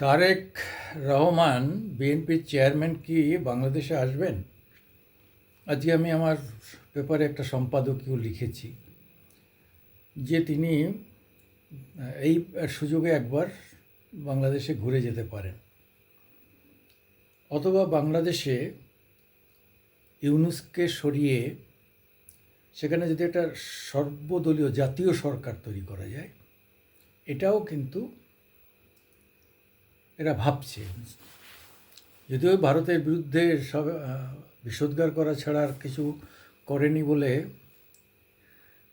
তারেক রহমান বিএনপির চেয়ারম্যান কি বাংলাদেশে আসবেন? আজকে আমি আমার পেপারে একটা সম্পাদকীয় লিখেছি, যে তিনি এই সুযোগে একবার বাংলাদেশে ঘুরে যেতে পারেন। অথবা বাংলাদেশে ইউনুসকে সরিয়ে সেখানে যদি একটা সর্বদলীয় জাতীয় সরকার তৈরি করা যায়, এটাও কিন্তু এরা ভাবছে। যদিও ভারতের বিরুদ্ধে সব বিষোদ্গার করা ছাড়া আর কিছু করেনি বলে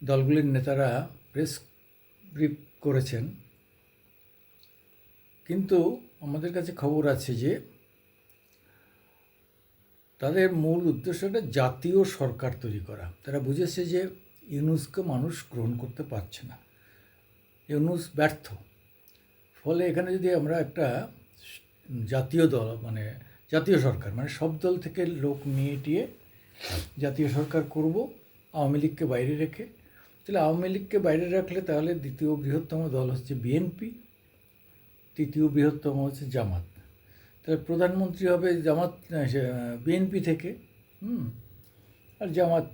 দলগুলির নেতারা প্রেস ব্রিফ করেছেন। কিন্তু আমাদের কাছে খবর আছে যে, তাদের মূল উদ্দেশ্যটা জাতীয় সরকার তৈরি করা। তারা বুঝেছে যে ইউনুসকে মানুষ গ্রহণ করতে পারছে না। ইউনুস ব্যর্থ। ফলে এখানে যদি আমরা একটা জাতীয় দল মানে জাতীয় সরকার মানে সব দল থেকে লোক নিয়ে টিয়ে জাতীয় সরকার করব, আওয়ামী লীগকে বাইরে রেখে। তাহলে আওয়ামী লীগকে বাইরে রাখলে তাহলে দ্বিতীয় বৃহত্তম দল হচ্ছে বিএনপি, তৃতীয় বৃহত্তম হচ্ছে জামাত। তাহলে প্রধানমন্ত্রী হবে জামাত বিএনপি থেকে, হুম? আর জামাত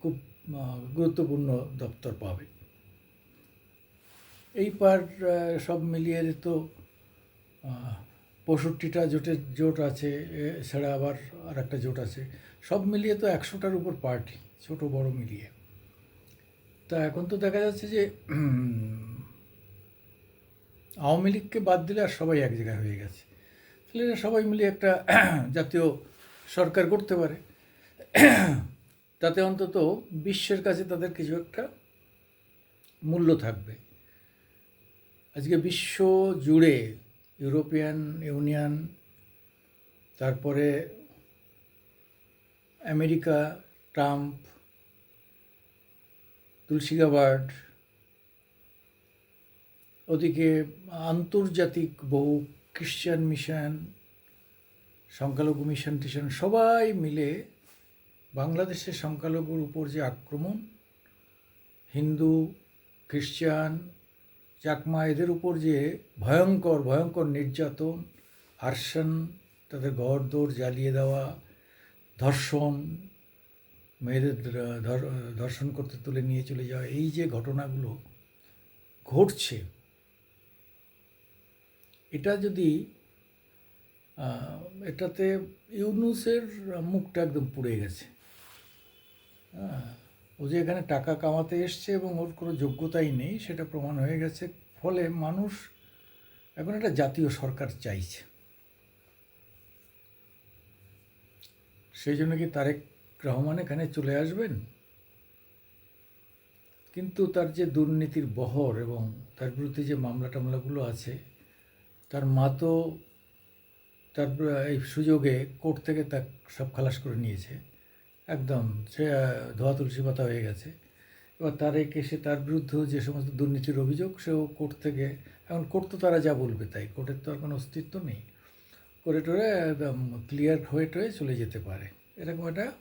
খুব গুরুত্বপূর্ণ দপ্তর পাবে। এই পার সব মিলিয়ে তো পঁয়ষট্টিটা জোটের জোট আছে এছাড়া আবার আর একটা জোট আছে। সব মিলিয়ে তো একশোটার উপর পার্টি, ছোট বড় মিলিয়ে। তা এখন তো দেখা যাচ্ছে যে আওয়ামী লীগকে বাদ দিলে আর সবাই এক জায়গায় হয়ে গেছে। তাহলে সবাই মিলে একটা জাতীয় সরকার করতে পারে। তাতে অন্তত বিশ্বের কাছে তাদের কিছু একটা মূল্য থাকবে। আজকে বিশ্ব জুড়ে ইউরোপিয়ান ইউনিয়ন, তারপরে আমেরিকা, ট্রাম্প, তুলসী ওদিকে আন্তর্জাতিক বহু খ্রিশ্চান মিশন সংখ্যালঘু মিশন টিশন সবাই মিলে বাংলাদেশের সংখ্যালঘুর উপর যে আক্রমণ, হিন্দু খ্রিশ্চান চাকমা এদের উপর যে ভয়ঙ্কর ভয়ঙ্কর নির্যাতন আর্সন তাদের ঘর দৌড় জ্বালিয়ে দেওয়া, ধর্ষণ, মেয়েদের ধর্ষণ করতে তুলে নিয়ে চলে যাওয়া, এই যে ঘটনাগুলো ঘটছে, এটা যদি এটাতে ইউনুসের মুখটা একদম পুড়ে গেছে। হ্যাঁ ও যে এখানে টাকা কামাতে এসছে এবং ওর কোনো যোগ্যতাই নেই, সেটা প্রমাণ হয়ে গেছে। ফলে মানুষ এখন একটা জাতীয় সরকার চাইছে। সেই জন্য কি তারেক রহমান এখানে চলে আসবেন? কিন্তু তার যে দুর্নীতির বহর এবং তার বিরুদ্ধে যে মামলা টামলাগুলো আছে, তার মা তো তার, এই সুযোগে কোর্ট থেকে তা সব খালাস করে নিয়েছে। একদম, সে ধোয়া তুলসী পাতা হয়ে গেছে। এবার তার একে সে, তার বিরুদ্ধে যে সমস্ত দুর্নীতির অভিযোগ, সেও কোর্ট থেকে, এখন কোর্ট তো তারা যা বলবে তাই, কোর্টের তো আর কোনো অস্তিত্ব নেই। করে টোরে একদম ক্লিয়ার হয়ে টয়ে চলে যেতে পারে। এরকম একটা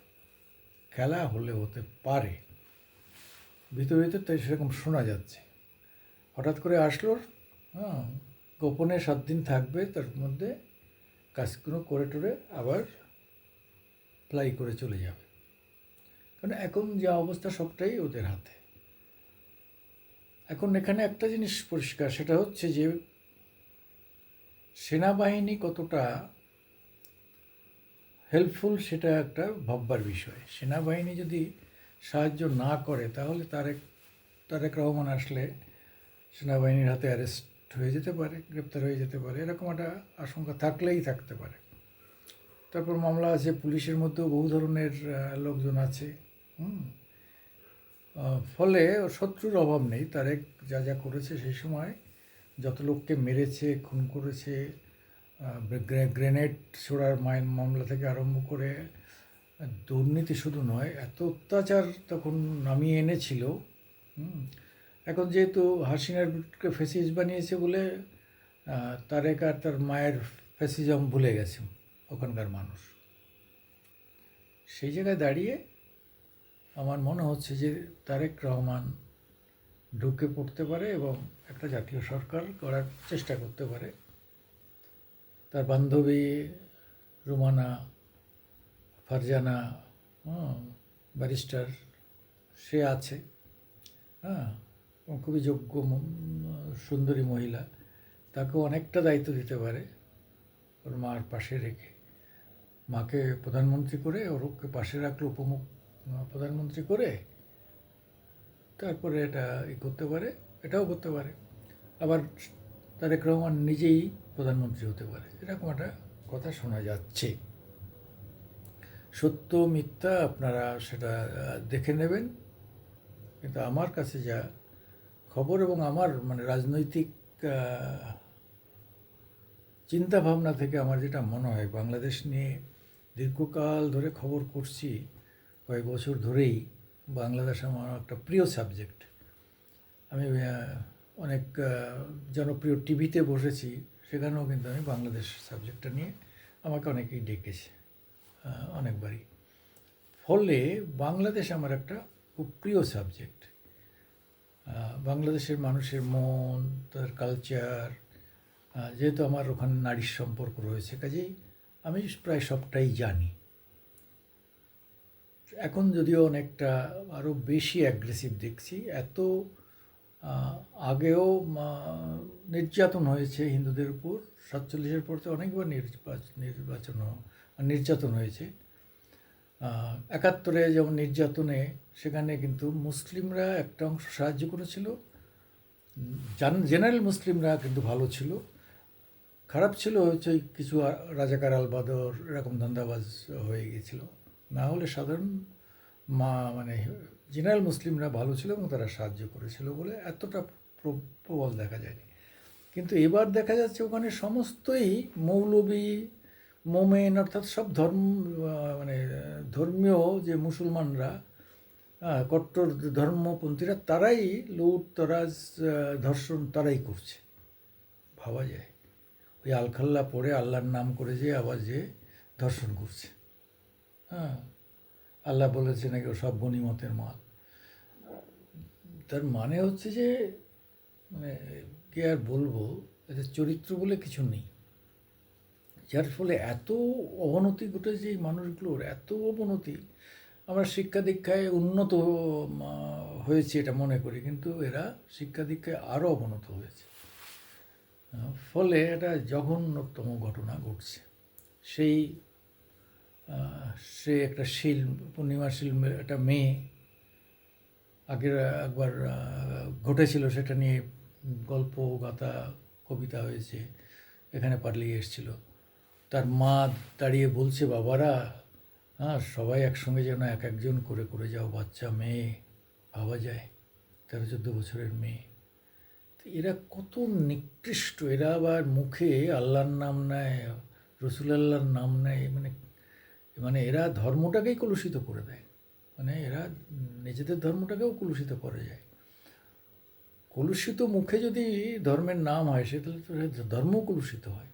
খেলা হলে হতে পারে। ভিতরে ভিতরে তাই সেরকম শোনা যাচ্ছে। হঠাৎ করে আসলো হ্যাঁ গোপনে সাত দিন থাকবে, তার মধ্যে কাজগুলো করে টোরে আবার ফ্লাই করে চলে যাবে। কারণ এখন যা অবস্থা সবটাই ওদের হাতে। এখন এখানে একটা জিনিস পরিষ্কার, সেটা হচ্ছে যে সেনাবাহিনী কতটা হেল্পফুল সেটা একটা ভাববার বিষয়। সেনাবাহিনী যদি সাহায্য না করে, তাহলে তারেক তারেক রহমান আসলে সেনাবাহিনীর হাতে অ্যারেস্ট হয়ে যেতে পারে, গ্রেপ্তার হয়ে যেতে পারে, এরকম একটা আশঙ্কা থাকলেই থাকতে পারে। তারপর মামলা আছে, পুলিশের মধ্যেও বহু ধরনের লোকজন আছে। ফলে শত্রুর অভাব নেই। তারেক যা যা করেছে সেই সময় যত লোককে মেরেছে, খুন করেছে গ্রেনেড ছোড়ার মামলা থেকে আরম্ভ করে, দুর্নীতি শুধু নয়, এত অত্যাচার তখন নামিয়ে এনেছিল। এখন যেহেতু হাসিনারকে ফেসিস বানিয়েছে বলে তারেক আর তার মায়ের ফেসিজম ভুলে গেছে ওখানকার মানুষ। সেই জায়গায় দাঁড়িয়ে আমার মনে হচ্ছে যে তারেক রহমান ঢুকে পড়তে পারে এবং একটা জাতীয় সরকার করার চেষ্টা করতে পারে। তার বান্ধবী রুমানা ফারজানা ব্যারিস্টার, সে আছে। হ্যাঁ খুবই যোগ্য সুন্দরী মহিলা। তাকে অনেকটা দায়িত্ব দিতে পারে ওর মার পাশে রেখে। মাকে প্রধানমন্ত্রী করে ওর পাশে রাখলে উপমুখ প্রধানমন্ত্রী করে, তারপরে এটা ই করতে পারে, এটাও করতে পারে। আবার তারেক রহমান নিজেই প্রধানমন্ত্রী হতে পারে, এরকম একটা কথা শোনা যাচ্ছে। সত্য, মিথ্যা আপনারা সেটা দেখে নেবেন। কিন্তু আমার কাছে যা খবর এবং আমার মানে রাজনৈতিক চিন্তা ভাবনা থেকে আমার যেটা মনে হয়, বাংলাদেশ নিয়ে দীর্ঘকাল ধরে খবর করছি কয়েক বছর ধরেই বাংলাদেশ আমার একটা প্রিয় সাবজেক্ট। আমি অনেক জনপ্রিয় টিভিতে বসেছি, সেখানেও কিন্তু আমি বাংলাদেশ সাবজেক্টটা নিয়ে আমাকে অনেকেই ডেকেছে অনেকবারই। ফলে বাংলাদেশ আমার একটা খুব প্রিয় সাবজেক্ট। বাংলাদেশের মানুষের মন, তার কালচার যেহেতু আমার ওখানে নারীর সম্পর্ক রয়েছে, কাজেই আমি প্রায় সবটাই জানি। এখন যদিও অনেকটা আরও বেশি অ্যাগ্রেসিভ দেখছি, এত আগেও নির্যাতন হয়েছে হিন্দুদের উপর, সাতচল্লিশের পর তো অনেকবার নির্বাচন নির্বাচন নির্যাতন হয়েছে। একাত্তরে যেমন নির্যাতনে, সেখানে কিন্তু মুসলিমরা একটা অংশ সাহায্য করেছিল। জান, জেনারেল মুসলিমরা কিন্তু ভালো ছিল। খারাপ ছিল হচ্ছে কিছু রাজাকার আলবাদর, এরকম ধান্দাবাজ হয়ে গিয়েছিল না হলে সাধারণ মা মানে জেনারেল মুসলিমরা ভালো ছিল এবং তারা সাহায্য করেছিল বলে এতটা প্র- প্রবল দেখা যায়নি। কিন্তু এবার দেখা যাচ্ছে ওখানে সমস্তই মৌলবী, মোমেন অর্থাৎ সব ধর্ম মানে ধর্মীয় যে মুসলমানরা কট্টর ধর্মপন্থীরা, তারাই লুট, তরাজ ধর্ষণ তারাই করছে। ভাবা যায়। ওই আলখাল্লা পড়ে আল্লাহর নাম করে যে আবার যে ধর্ষণ করছে। হ্যাঁ। আল্লাহ বলেছে নাকি ও সব গণিমতের মাল। তার মানে হচ্ছে যে মানে কে আর বলব এদের চরিত্র বলে কিছু নেই। যার ফলে এত অবনতি ঘটেছে এই মানুষগুলোর, এত অবনতি। আমরা শিক্ষা দীক্ষায় উন্নত হয়েছে এটা মনে করি, কিন্তু এরা শিক্ষা দীক্ষায় আরও অবনত হয়েছে। ফলে এটা জঘন্যতম ঘটনা ঘটছে। সেই সে একটা শিল পূর্ণিমা শিল একটা মেয়ে আগের, একবার ঘটেছিল, সেটা নিয়ে গল্প, গাথা, কবিতা হয়েছে, এখানে পালিয়ে এসেছিল। তার মা দাঁড়িয়ে বলছে, বাবারা হ্যাঁ সবাই একসঙ্গে যেন এক একজন করে করে যাও, বাচ্চা, মেয়ে ভাবা যায়, তেরো, চোদ্দ বছরের মেয়ে। এরা কত নিকৃষ্ট, এরা আবার মুখে আল্লাহর নাম নেয় রসুল আল্লাহর নাম নেয় মানে মানে এরা ধর্মটাকেই কলুষিত করে দেয়। মানে এরা নিজেদের ধর্মটাকেও কলুষিত করে যায়। কলুষিত মুখে যদি ধর্মের নাম হয়, সে তাহলে তো ধর্ম কলুষিত হয়।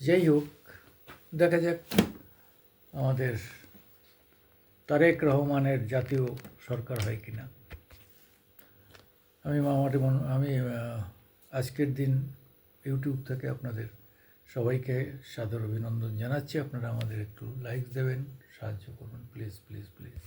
যাই হোক, দেখা যাক আমাদের তারেক রহমানের জাতীয় সরকার হয় কি না আমি মামাটি আমি আজকের দিন ইউটিউব থেকে আপনাদের সবাইকে সাদর অভিনন্দন জানাচ্ছি। আপনারা আমাদের একটু লাইক দেবেন সাহায্য করবেন প্লিজ প্লিজ প্লিজ